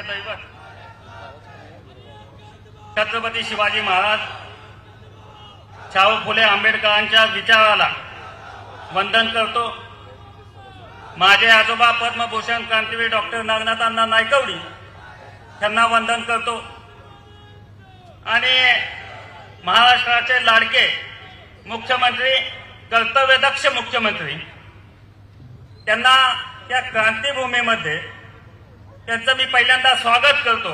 आमचे दैवत छत्रपती शिवाजी महाराज शाहू फुले आंबेडकरांच्या विचाराला वंदन करतो. माझे आजोबा पद्मभूषण क्रांतीवीर डॉक्टर नागनाथ अण्णा नायकवडी त्यांना वंदन करतो. आणि महाराष्ट्राचे लाडके मुख्यमंत्री कर्तव्यदक्ष मुख्यमंत्री त्यांना त्या क्रांतीभूमीमध्ये त्यांचं मी पहिल्यांदा स्वागत करतो.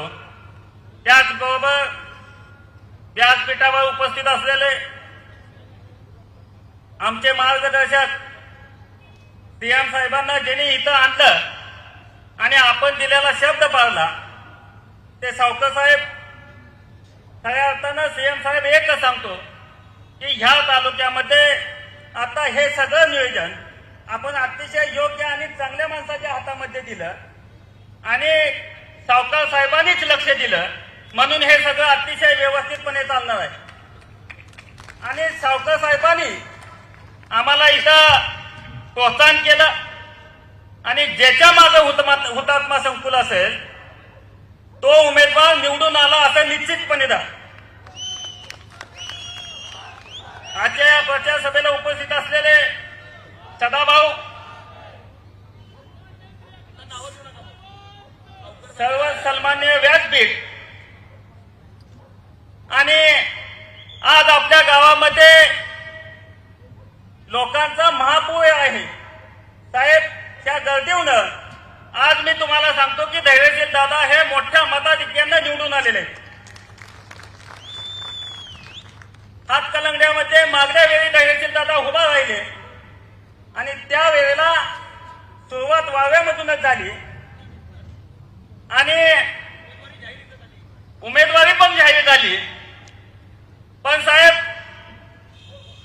त्याचबरोबर व्यासपीठावर उपस्थित असलेले आमचे मार्गदर्शक सीएम साहेबांना ज्यांनी इथं आणलं आणि आपण दिलेला शब्द पाळला ते सावकर साहेब खऱ्या अर्थानं सीएम साहेब एकच सांगतो की ह्या तालुक्यामध्ये आता हे सगळं नियोजन आपण अतिशय योग्य आणि चांगल्या माणसाच्या हातामध्ये दिलं. आणि सावकार साहेबांनीच लक्ष दिलं. म्हणून हे सगळं अतिशय व्यवस्थितपणे चालणार आहे. आणि सावकार साहेबांनी आम्हाला इथं प्रोत्साहन केलं. आणि ज्याच्या माझं हुतमा- हुतात्मा संकुल असेल तो उमेदवार निवडून आला असं निश्चितपणे दा आजच्या या प्रचार सभेला उपस्थित असलेले सदाभाऊ सर्व सन्मान्य व्यासपीठ आणि आज आपल्या गावामध्ये लोकांचा महापूर आहे. साहेब त्या गर्दीवनं आज मी तुम्हाला सांगतो की धैर्यशील दादा हे मोठ्या मताधिक्यांना निवडून आलेले आहेत. हातकलंगड्यामध्ये मागल्या वेळी धैर्यशील दादा उभा राहिले आणि त्या वेळेला सुरुवात वाव्यामधूनच झाली. आणि उमेदवारी पण जाहीर झाली. पण साहेब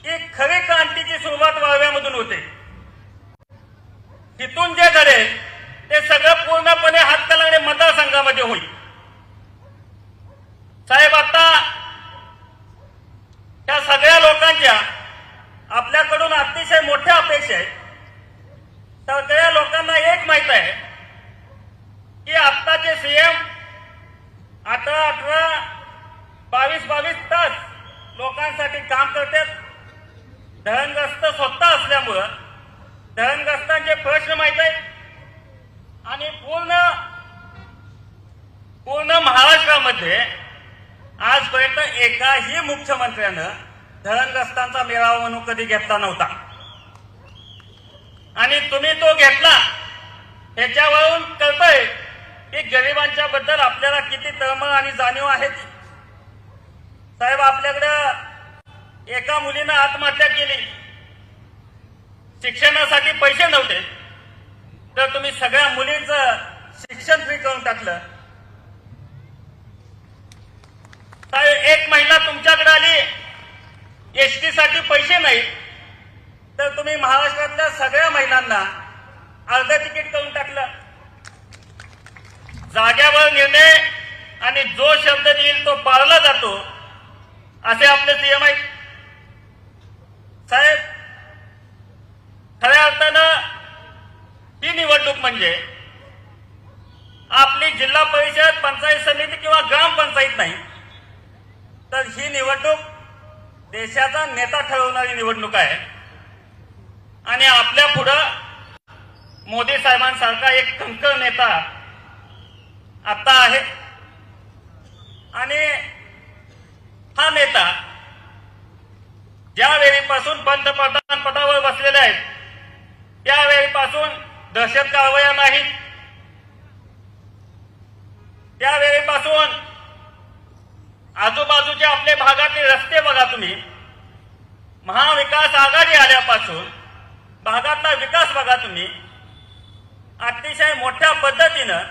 ही खरी क्रांती सुरुवात वाव्यामधून होते तिथून जे घडेल ते सगळं पूर्णपणे हातकलंगडे मतदारसंघामध्ये होईल. साहेब आता त्या सगळ्या लोकांच्या आपल्याकडून अतिशय मोठ्या अपेक्षा आहेत. सगळ्या लोकांना एक माहीत आहे की आत्ताचे सीएम अठरा अठरा बावीस बावीस तास लोकांसाठी काम करतात धरणग्रस्त स्वतः असल्यामुळं धरणग्रस्तांचे प्रश्न माहीत आहेत. आणि पूर्ण पूर्ण महाराष्ट्रामध्ये आजपर्यंत एकाही मुख्यमंत्र्यानं धरणग्रस्तांचा मेळावा म्हणून कधी घेतला नव्हता. आणि तुम्ही तो घेतला ह्याच्यावरून कळतंय की गरिबांच्या बद्दल आपल्याला किती तळमळ आणि जाणीव आहे ती. साहेब आपल्याकडं एका मुलीनं आत्महत्या केली. शिक्षणासाठी पैसे नव्हते. तर तुम्ही सगळ्या मुलींचं शिक्षण फ्री करून टाकलं साहेब एक महिला तुमच्याकडे आली एसटी साठी पैसे नाहीत तर तुम्ही महाराष्ट्रातल्या सगळ्या महिलांना अर्ध तिकीट करून टाकलं. जाग्यावर निर्णय आणि जो शब्द देईल तो पाळला जातो असे आपले सीएम आहेत. साहेब खऱ्या अर्थानं ही निवडणूक म्हणजे आपली जिल्हा परिषद पंचायत समिती किंवा ग्रामपंचायत नाही तर ही निवडणूक देशाचा नेता ठरवणारी निवडणूक आहे. आणि आपल्या पुढं मोदी साहेबांसारखा एक खंकर नेता आता आहे. आणि हा नेता ज्या वेळीपासून पंतप्रधान पदावर बसलेले आहेत त्यावेळीपासून दहशत कारवाया नाही. त्यावेळीपासून आजूबाजू आपल्या भागातील रस्ते बघा तुम्ही. महाविकास आघाडी आल्यापासून भागातला विकास बघा तुम्ही. अतिशय मोठ्या पद्धतीनं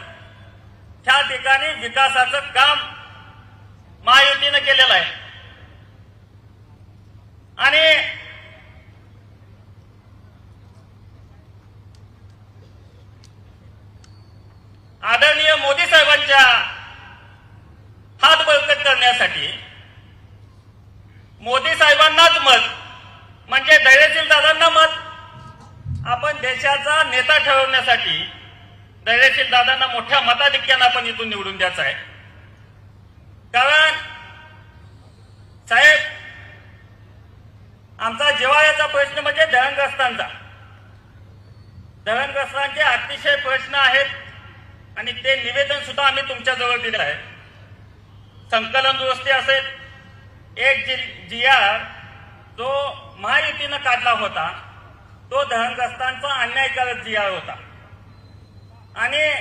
त्या ठिकाणी विकासाचं काम महायुतीनं केलेलं आहे आणि आदरणीय मोदी साहेबांच्या हात बळकट करण्यासाठी मोदी साहेबांनाच मत म्हणजे धैर्यशील दादांना मत आपण देशाचा नेता ठरवण्यासाठी धैर्यशील दादांना मोठ्या मताधिक्यानं आपण इथून निवडून द्यायचं आहे. कारण साहेब आमचा जिवाळ्याचा प्रश्न म्हणजे धरणग्रस्तांचा धरणग्रस्तांचे अतिशय प्रश्न आहेत आणि ते निवेदन सुद्धा आम्ही तुमच्याजवळ दिलं आहे. संकलन दुरुस्ती असेल. एक जी जी आर जो महायुतीनं काढला होता. तो धरणग्रस्तांचा अन्याय जी आर होता. आणि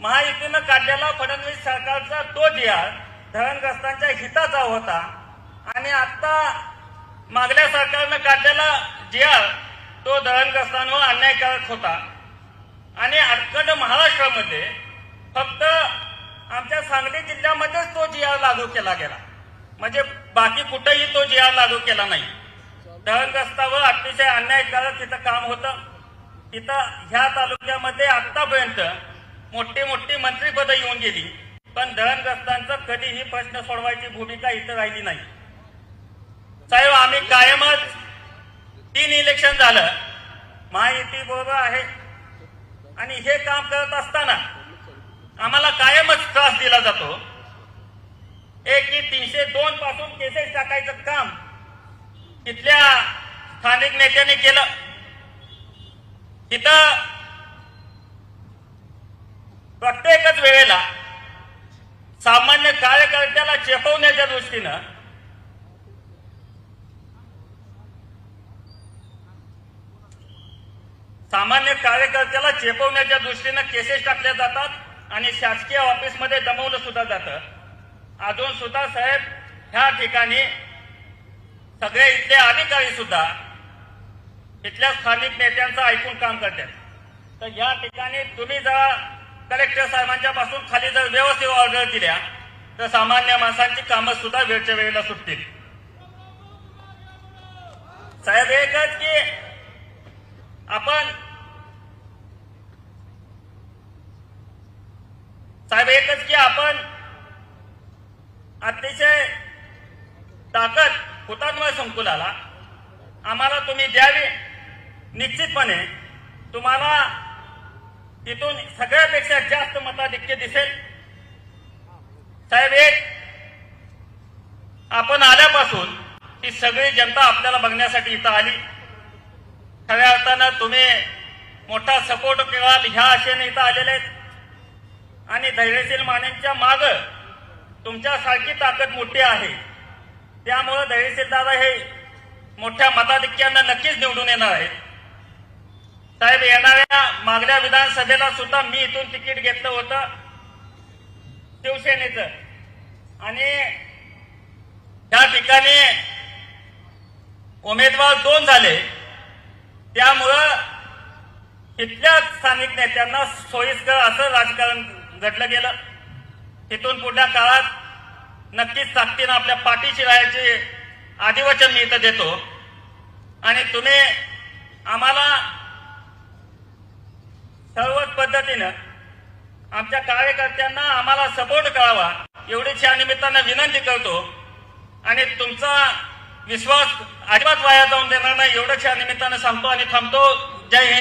महायुतीनं काढलेला फडणवीस सरकारचा तो जी आर धरणग्रस्तांच्या हिताचा होता. आणि आता मागल्या सरकारनं काढलेला जी आर तो धरणग्रस्तांवर अन्यायकारक होता. आणि अखंड महाराष्ट्रामध्ये फक्त आमच्या सांगली जिल्ह्यामध्येच तो जी आर लागू केला गेला. म्हणजे बाकी कुठेही तो जी आर लागू केला नाही. दहनग्रस्तावर अतिशय अन्याय झाला तिथं काम होतं. तिथं ह्या तालुक्यामध्ये आतापर्यंत मोठी मोठी मंत्रीपदं येऊन गेली. पण दहनग्रस्तांचा कधीही प्रश्न सोडवायची भूमिका इथं राहिली नाही. साहेब आम्ही कायमच तीन इलेक्शन झालं. महायुती बरोबर आहे. आणि हे काम करत असताना आम्हाला कायमच त्रास दिला जातो. एक की तीनशे दोन पासून केसेस टाकायचं काम तिथल्या स्थानिक नेत्यांनी केलं. तिथं प्रत्येकच वेळेला सामान्य कार्यकर्त्याला चेपवण्याच्या दृष्टीनं सामान्य कार्यकर्त्याला चेपवण्याच्या दृष्टीनं केसेस टाकल्या जातात आणि शासकीय ऑफिसमध्ये जमवलं सुद्धा जातं. अजून सुद्धा साहेब ह्या ठिकाणी सगळे इथले अधिकारी सुद्धा इथल्या स्थानिक नेत्यांचं ऐकून काम करतात. तर या ठिकाणी तुम्ही जर कलेक्टर साहेबांच्या पासून खाली जर व्यवस्थित ऑर्डर दिल्या तर सामान्य माणसांची कामं सुद्धा वेळच्या वेळेला सुटतील. साहेब एकच की आपण साहेब एकच की आपण अतिशय ताकद हुतात्मा संकुलाला आम्हाला तुम्ही द्यावी. निश्चितपणे तुम्हाला तिथून सगळ्यापेक्षा जास्त मताधिक्य दिसेल. साहेब एक आपण आल्यापासून ही सगळी जनता आपल्याला बघण्यासाठी इथं आली. खऱ्या अर्थानं तुम्ही मोठा सपोर्ट केला ह्या आशेने इथं आलेले आहेत. आणि धैर्यशील मानेंच्या माग तुमच्यासारखी ताकद मोठी आहे. त्यामुळं धैर्यशील दादा हे मोठ्या मताधिक्यांना नक्कीच निवडून येणार आहेत. साहेब येणाऱ्या मागल्या विधानसभेला सुद्धा मी इथून तिकीट घेतलं होतं शिवसेनेचं. आणि त्या ठिकाणी उमेदवार दोन झाले त्यामुळं तिथल्या स्थानिक नेत्यांना सोयीस्कर असं राजकारण घडलं गेलं. तिथून पुढल्या काळात नक्कीच ताकदीनं आपल्या पाठीशी राहायचे आदिवचन मी इथं देतो. आणि तुम्ही आम्हाला सर्वच पद्धतीनं आमच्या कार्यकर्त्यांना आम्हाला सपोर्ट करावा एवढीच या निमित्तानं विनंती करतो. आणि तुमचा विश्वास अजिबात वाया जाऊन देणार नाही एवढंच या निमित्तानं सांगतो आणि थांबतो. जय हिंद.